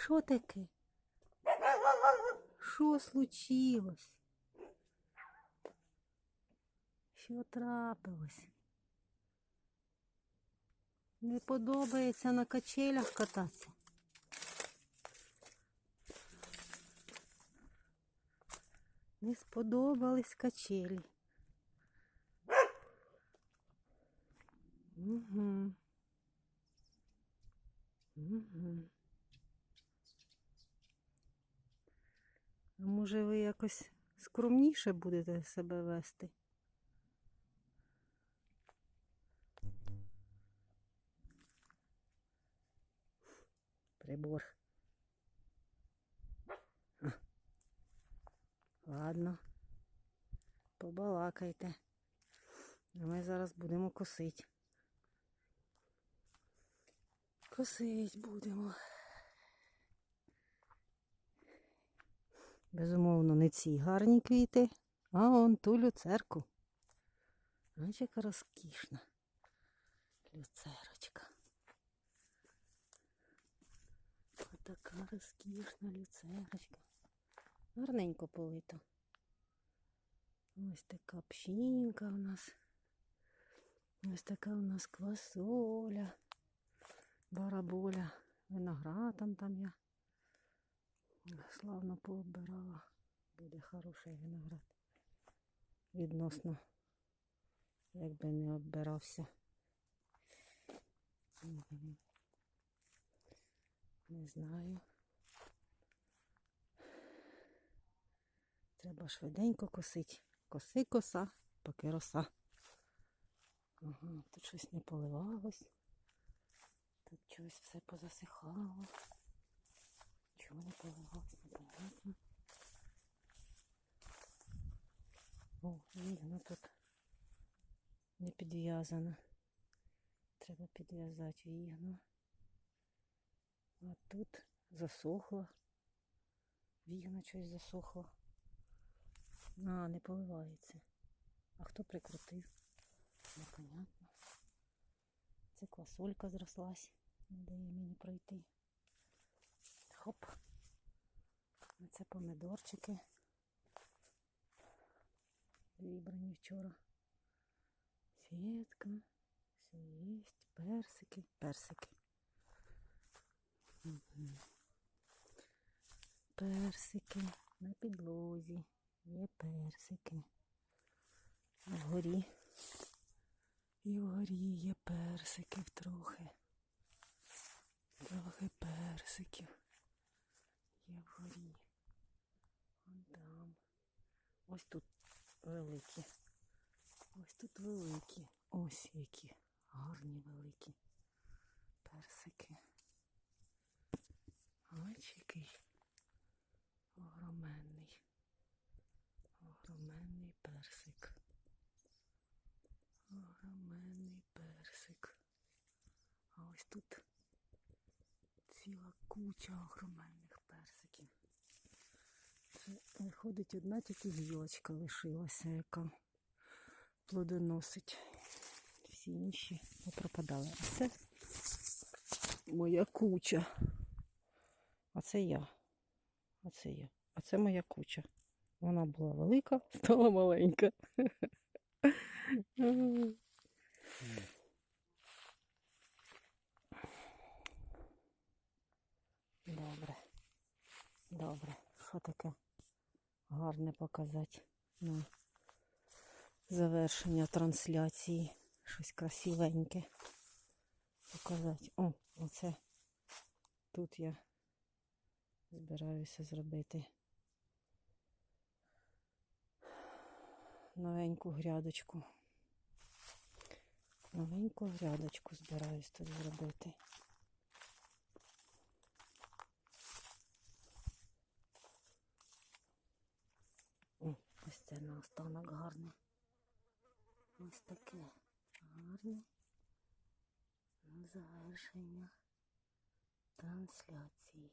Що таке? Що случилось? Що трапилось? Не подобається на качелях кататися. Не сподобались качелі. Угу. Угу. Може ви якось скромніше будете себе вести? Прибор. Ладно. Побалакайте. Ми зараз будемо косити. Косить будемо. Безумовно, не ці гарні квіти, а он ту люцерку. Ось яка розкішна люцерочка. Отака розкішна люцерочка. Гарненько полита. Ось така пшінка у нас. Ось така у нас квасоля, бараболя, виноградом там я. Славно пообирала. Буде хороший виноград. Відносно, якби не оббирався. Не знаю. Треба швиденько косить. Коси коса, поки роса. Ага, тут щось не поливалось. Тут щось все позасихало. Чого не поливалось, непонятно. О, вільно тут не підв'язано. Треба підв'язати вігно. А тут засохло. Вігно щось засохло. А, не поливається. А хто прикрутив? Непонятно. Це квасолька зрослась. Не дає мені пройти. Хоп. Це помидорчики. Вибрані вчора. Сітка. Все є. Персики. Персики. Мгм. Персики на підлозі. Є персики. Вгорі. І вгорі є персиків трохи. Трохи персиків. Є вгорі. Вон там. Ось тут великі. Ось тут великі. Ось які гарні великі персики. Ось який огроменний. Огроменний персик. Огроменний персик. А ось тут ціла куча огроменних виходить одна тільки гілочка лишилася, яка плодоносить. Всі інші попропадали. А це моя куча. А це я. А це я. А це моя куча. Вона була велика, стала маленька. Добре. Добре. Що таке гарне показати на завершення трансляції. Щось красивеньке показати. О, оце тут я збираюся зробити новеньку грядочку. Новеньку грядочку збираюсь тут зробити. О, це наостанок гарне. Ось таке гарне завершення трансляції.